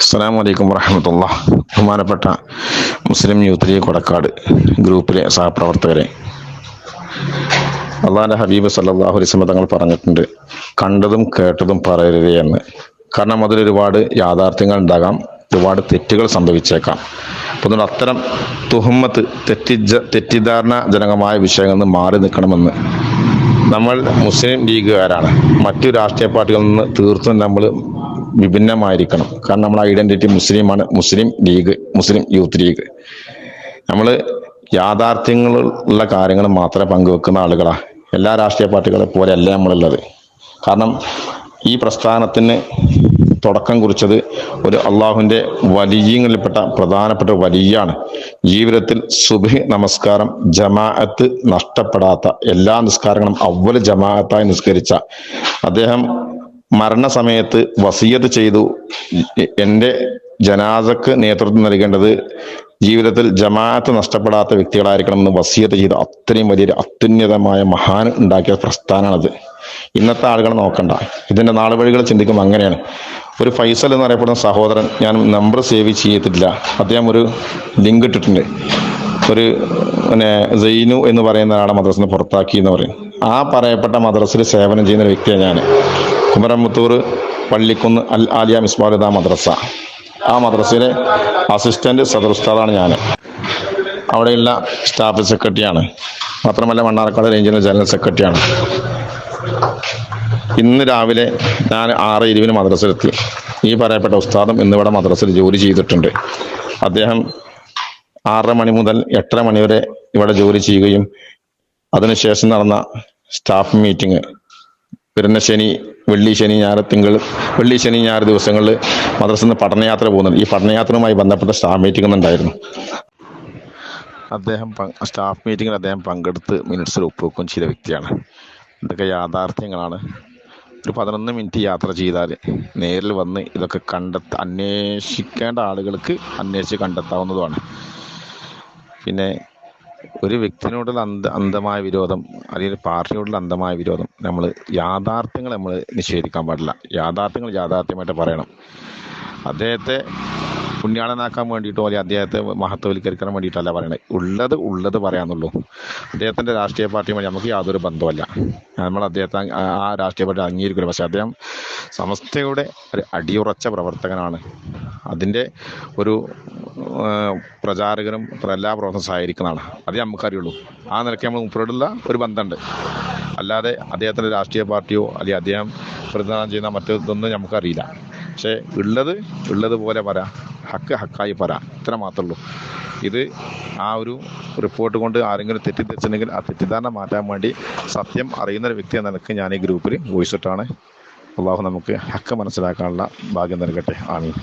അസ്സാം വലൈക്കും വറഹമത്തുള്ള ബഹുമാനപ്പെട്ട മുസ്ലിം യൂത്ത് ലീഗ് കൊടക്കാട് ഗ്രൂപ്പിലെ സഹപ്രവർത്തകരെ. അള്ളാഹിന്റെ ഹബീബ് സല്ലാഹു അലിസ്മ തങ്ങൾ പറഞ്ഞിട്ടുണ്ട് കണ്ടതും കേട്ടതും പറയരുതേ എന്ന്. കാരണം അതിൽ ഒരുപാട് യാഥാർത്ഥ്യങ്ങൾ ഉണ്ടാകാം ഒരുപാട് തെറ്റുകൾ സംഭവിച്ചേക്കാം. അപ്പോൾ അതുകൊണ്ട് അത്തരം തുഹമ്മത്ത് തെറ്റിജ തെറ്റിദ്ധാരണ ജനകമായ വിഷയങ്ങളിൽ നിന്ന് മാറി നിൽക്കണമെന്ന് നമ്മൾ മുസ്ലിം ലീഗുകാരാണ്. മറ്റു രാഷ്ട്രീയ പാർട്ടികളിൽ നിന്ന് തീർത്തും നമ്മൾ വിഭിന്നമായിരിക്കണം. കാരണം നമ്മുടെ ഐഡന്റിറ്റി മുസ്ലിമാണ്. Muslim League Muslim Youth League. നമ്മൾ യാഥാർത്ഥ്യങ്ങളുള്ള കാര്യങ്ങൾ മാത്രമേ പങ്കുവെക്കുന്ന ആളുകളാ. എല്ലാ രാഷ്ട്രീയ പാർട്ടികളെ പോലെ നമ്മളുള്ളത്. കാരണം ഈ പ്രസ്ഥാനത്തിന് തുടക്കം കുറിച്ചത് ഒരു അള്ളാഹുവിന്റെ വലിയങ്ങളിൽപ്പെട്ട പ്രധാനപ്പെട്ട വലിയാണ്. ജീവിതത്തിൽ സുബഹി നമസ്കാരം ജമാഅത്ത് നഷ്ടപ്പെടാത്ത എല്ലാ നിസ്കാരങ്ങളും അവൽ ജമാഅത്തായി നിസ്കരിച്ച അദ്ദേഹം മരണസമയത്ത് വസീയത്ത് ചെയ്തു. എന്റെ ജനാസക്ക് നേതൃത്വം നൽകേണ്ടത് ജീവിതത്തിൽ ജമാഅത്ത് നഷ്ടപ്പെടാത്ത വ്യക്തികളായിരിക്കണം എന്ന് വസീയത്ത് ചെയ്ത് അത്രയും വലിയൊരു അത്യുന്നതമായ മഹാൻ ഉണ്ടാക്കിയ പ്രസ്ഥാനമാണത്. ഇന്നത്തെ ആളുകൾ നോക്കണ്ട. ഇതിന്റെ നാളുവഴികൾ ചിന്തിക്കുമ്പോൾ അങ്ങനെയാണ്. ഒരു ഫൈസൽ എന്ന് അറിയപ്പെടുന്ന സഹോദരൻ ഞാൻ നമ്പർ സേവ് ചെയ്തിട്ടില്ല. അദ്ദേഹം ഒരു ലിങ്ക് ഇട്ടിട്ടുണ്ട്. ഒരു പിന്നെ സൈനു എന്ന് പറയുന്ന ഒരാളെ മദ്രസിന് പുറത്താക്കി എന്ന് പറയും. ആ പറയപ്പെട്ട മദ്രസിൽ സേവനം ചെയ്യുന്ന ഒരു വ്യക്തിയാണ് ഞാൻ. കുമരമുത്തൂർ പള്ളിക്കുന്ന് അൽ ആലിയ മിസ്ബാലിദ മദ്രസ. ആ മദ്രസയിലെ അസിസ്റ്റന്റ് സദർ ഉസ്താദാണ് ഞാൻ അവിടെയുള്ള സ്റ്റാഫ് സെക്രട്ടറിയാണ് മാത്രമല്ല മണ്ണാർക്കാട് റേഞ്ചിലെ ജനറൽ സെക്രട്ടറിയാണ് ഇന്ന് രാവിലെ ഞാൻ ആറ് ഇരുവിന് മദ്രസയിലെത്തി. ഈ പറയപ്പെട്ട ഉസ്താദും ഇന്നിവിടെ മദ്രസയിൽ ജോലി ചെയ്തിട്ടുണ്ട്. അദ്ദേഹം ആറര മണി മുതൽ എട്ടര മണി വരെ ഇവിടെ ജോലി ചെയ്യുകയും അതിനുശേഷം നടന്ന സ്റ്റാഫ് മീറ്റിംഗ് വരുന്ന ശനി വെള്ളി ശനി ഞായർ തിങ്കൾ വെള്ളി ശനി ഞായർ ദിവസങ്ങളിൽ മദ്രസയിൽ നിന്ന് പഠനയാത്ര പോകുന്നുണ്ട്. ഈ പഠനയാത്രയുമായി ബന്ധപ്പെട്ട സ്റ്റാഫ് മീറ്റിംഗ് ഉണ്ടായിരുന്നു. അദ്ദേഹം സ്റ്റാഫ് മീറ്റിങ്ങിൽ അദ്ദേഹം പങ്കെടുത്ത് മിനിറ്റ്സിൽ ഒപ്പുവെക്കുകയും ചെയ്ത വ്യക്തിയാണ്. ഇതൊക്കെ യാഥാർത്ഥ്യങ്ങളാണ്. ഒരു പതിനൊന്ന് മിനിറ്റ് യാത്ര ചെയ്താൽ നേരിൽ വന്ന് ഇതൊക്കെ കണ്ടെത്ത അന്വേഷിക്കേണ്ട ആളുകൾക്ക് അന്വേഷിച്ച് കണ്ടെത്താവുന്നതുമാണ്. പിന്നെ ഒരു വ്യക്തിനോടുള്ള അന്ധ അന്ധമായ വിരോധം അല്ലെങ്കിൽ പാർട്ടിയോടുള്ള അന്ധമായ വിരോധം നമ്മൾ യാഥാർത്ഥ്യങ്ങൾ നമ്മൾ നിഷേധിക്കാൻ പാടില്ല. യാഥാർത്ഥ്യങ്ങൾ യാഥാർത്ഥ്യമായിട്ട് പറയണം. അദ്ദേഹത്തെ പുണ്യാളനാക്കാൻ വേണ്ടിയിട്ടോ അല്ലെങ്കിൽ അദ്ദേഹത്തെ മഹത്വവൽക്കരിക്കാൻ വേണ്ടിയിട്ടല്ല പറയണത്. ഉള്ളത് ഉള്ളത് പറയാന്നുള്ളൂ. അദ്ദേഹത്തിന്റെ രാഷ്ട്രീയ പാർട്ടിയുമായി നമുക്ക് യാതൊരു ബന്ധമല്ല നമ്മൾ അദ്ദേഹത്തെ ആ- ആ രാഷ്ട്രീയ പാർട്ടി അംഗീകരിക്കില്ല. പക്ഷെ അദ്ദേഹം സമസ്തയുടെ ഒരു അടിയുറച്ച പ്രവർത്തകനാണ്. അതിന്റെ ഒരു പ്രചാരകനും എല്ലാ പ്രവർത്തനം സഹായിക്കുന്നതാണ് അതേ നമുക്കറിയുള്ളൂ ആ നിലയ്ക്ക് നമ്മൾ മുപ്പരോടുള്ള ഒരു ബന്ധമുണ്ട്. അല്ലാതെ അദ്ദേഹത്തിന്റെ രാഷ്ട്രീയ പാർട്ടിയോ അല്ലെങ്കിൽ അദ്ദേഹം പ്രതിദാനം ചെയ്യുന്ന മറ്റൊന്നും നമുക്കറിയില്ല. പക്ഷേ ഉള്ളത് ഉള്ളതുപോലെ പറ ഹക്ക് ഹക്കായി പറ ഇത്ര മാത്രമേ ഉള്ളൂ. ഇത് ആ ഒരു റിപ്പോർട്ട് കൊണ്ട് ആരെങ്കിലും തെറ്റിദ്ധരിച്ചിട്ടുണ്ടെങ്കിൽ ആ തെറ്റിദ്ധാരണ മാറ്റാൻ വേണ്ടി സത്യം അറിയുന്ന ഒരു വ്യക്തി എന്ന നിലയ്ക്ക് ഞാൻ ഈ ഗ്രൂപ്പിൽ വോയിസ് ഇട്ടാണ്. അള്ളാഹു നമുക്ക് ഹക്ക് മനസ്സിലാക്കാനുള്ള ഭാഗ്യം നൽകട്ടെ. ആമീൻ.